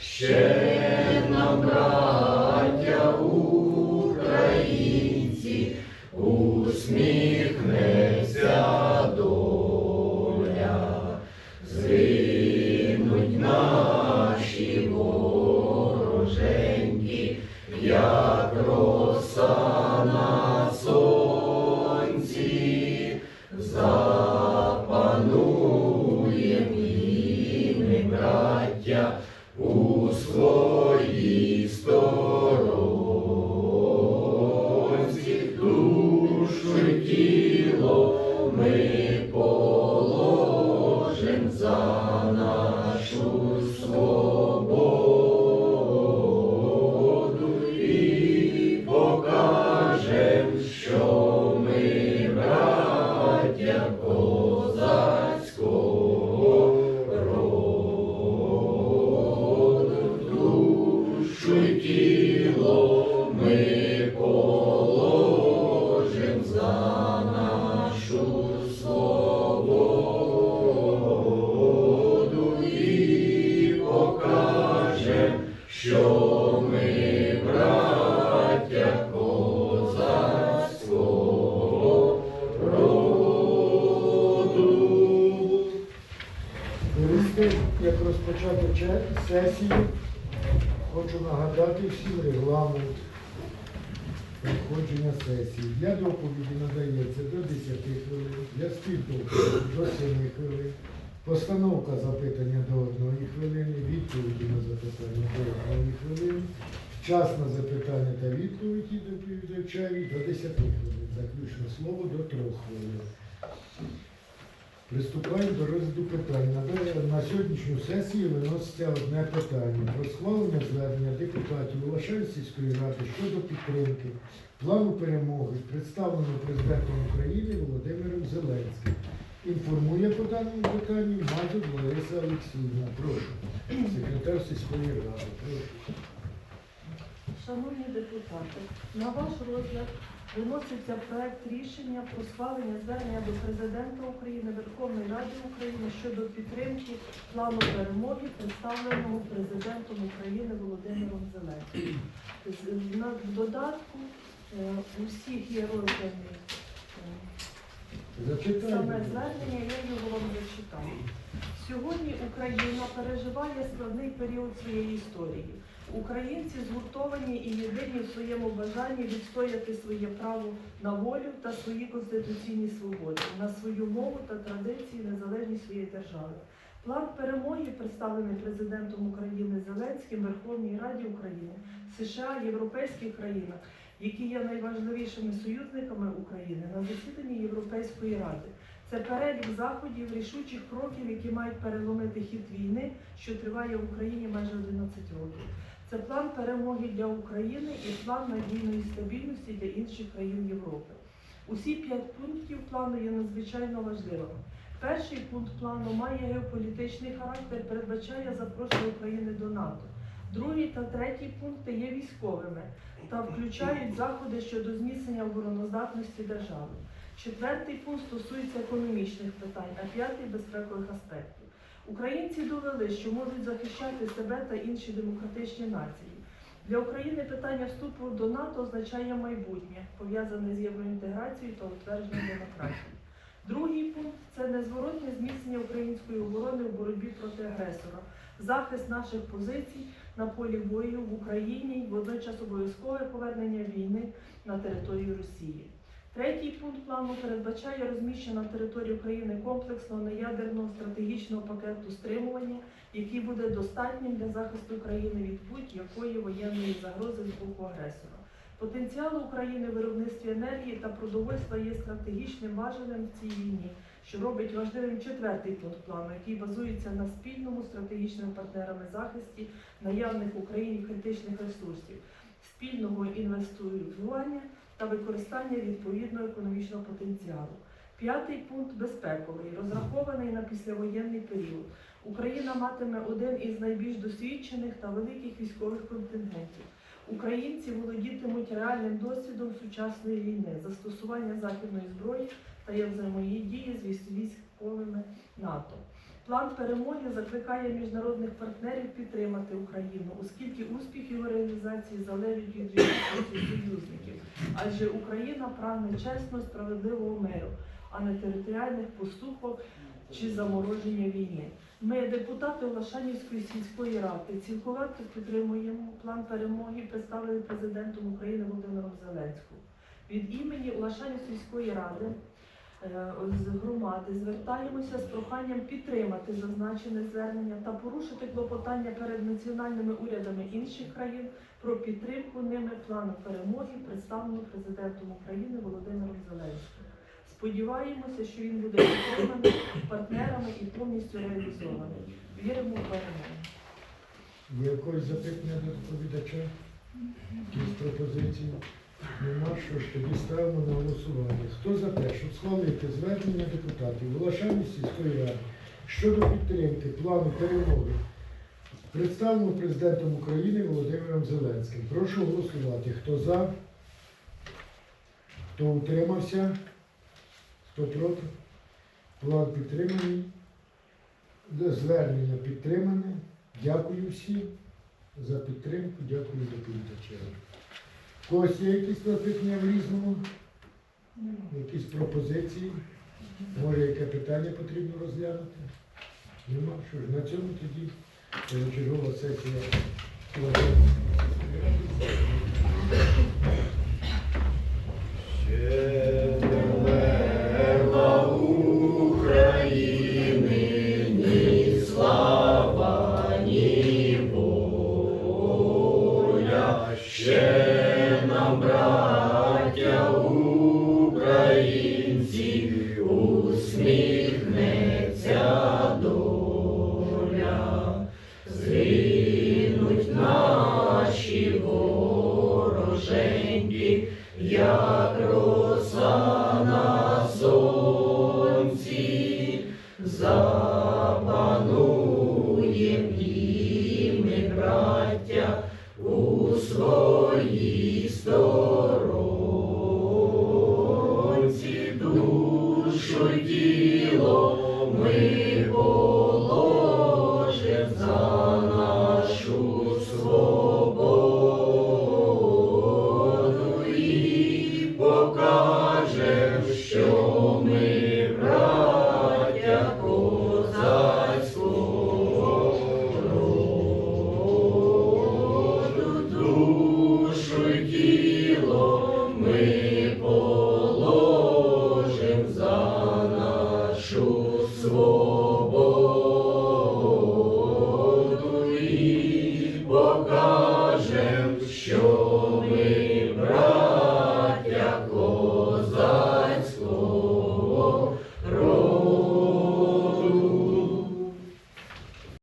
Ще нам, браття українці, усміхнеться у своїй Душу ми положим за нашу свободу покажем, що ми браття козацького роду. Як розпочати сесію, нагадати всім регламент проходження сесії. Для доповіді надається до 10 хвилин, для співдоповіді до 7 хвилин, постановка запитання до 1 хвилини, відповіді на запитання до 1 хвилини, час на запитання та відповіді доповідача до 10 хвилин. Заключне слово до 3 хвилин. Приступаємо до розгляду питань. На, сьогоднішню сесію виноситься одне питання про схвалення звернення депутатів Улашевської ради щодо підтримки плану перемоги, представленого президентом України Володимиром Зеленським. Інформує по даному питанню Мазур Лариса Олексіївна. Прошу. Секретар сільської ради. Прошу. Шановні депутати, на ваш розгляд виноситься проект рішення про схвалення звернення до Президента України, Верховної Ради України щодо підтримки плану перемоги, представленого Президентом України Володимиром Зеленським. На- В додатку е, у всіх є роздані е, Саме звернення я його вам зачитаю. Сьогодні Україна переживає складний період своєї історії. Українці згуртовані і єдині в своєму бажанні відстояти своє право на волю та свої конституційні свободи, на свою мову та традиції незалежність своєї держави. План перемоги, представлений президентом України Зеленським Верховній Раді України, США, європейських країнах, які є найважливішими союзниками України на засіданні Європейської ради. Це перелік заходів, рішучих кроків, які мають переломити хід війни, що триває в Україні майже 11 років. Це план перемоги для України і план надійної стабільності для інших країн Європи. Усі п'ять пунктів плану є надзвичайно важливими. Перший пункт плану має геополітичний характер, передбачає запрошення України до НАТО. Другий та третій пункти є військовими та включають заходи щодо зміцнення обороноздатності держави. Четвертий пункт стосується економічних питань, а п'ятий безпекових аспектів. Українці довели, що можуть захищати себе та інші демократичні нації. Для України питання вступу до НАТО означає майбутнє, пов'язане з євроінтеграцією та утвердженням демократії. Другий пункт це незворотне зміцнення української оборони в боротьбі проти агресора, захист наших позицій на полі бою в Україні водночас обов'язкове повернення війни на територію Росії. Третій пункт плану передбачає розміщення на території України комплексного неядерного стратегічного пакету стримування, який буде достатнім для захисту країни від будь-якої воєнної загрози з боку агресора. Потенціал України в виробництві енергії та продовольства є стратегічним важелем в цій війні, що робить важливим четвертий пункт плану, який базується на спільному стратегічними партнерами захисті наявних в Україні критичних ресурсів, спільного інвестування та використання відповідного економічного потенціалу. П'ятий пункт безпековий, розрахований на післявоєнний період. Україна матиме один із найбільш досвідчених та великих військових контингентів. Українці володітимуть реальним досвідом сучасної війни, застосування західної зброї та є взаємодії з військовими НАТО. План перемоги закликає міжнародних партнерів підтримати Україну, оскільки успіх його реалізації залежить від відсутності союзників. Адже Україна прагне чесно, справедливого миру, а не територіальних поступок чи замороження війни. Ми, депутати Олашанівської сільської ради, цілковито підтримуємо план перемоги, представлений президентом України Володимиром Зеленським. Від імені Олашанівської сільської ради з громади звертаємося з проханням підтримати зазначене звернення та порушити клопотання перед національними урядами інших країн про підтримку ними плану перемоги, представленого президентом України Володимиром Зеленським. Сподіваємося, що він буде підтриманий партнерами і повністю реалізований. Віримо в перемогу. Є якось запитання до доповідача? Якісь пропозиції? Нема, що ж тоді ставимо на голосування. Хто за те, щоб схвалити звернення депутатів Волошані сільської ради щодо підтримки плану перемоги, представленого президентом України Володимиром Зеленським. Прошу голосувати. Хто за? Хто утримався? Хто проти? План підтриманий. Звернення підтримане. Дякую всім за підтримку, дякую доповідачам. Когось є якісь запитання в різному? Якісь пропозиції? Може, яке питання потрібно розглянути? Нема. Що ж, на цьому тоді чергова сесія. Ще доля. Згинуть наші вороженьки, як роса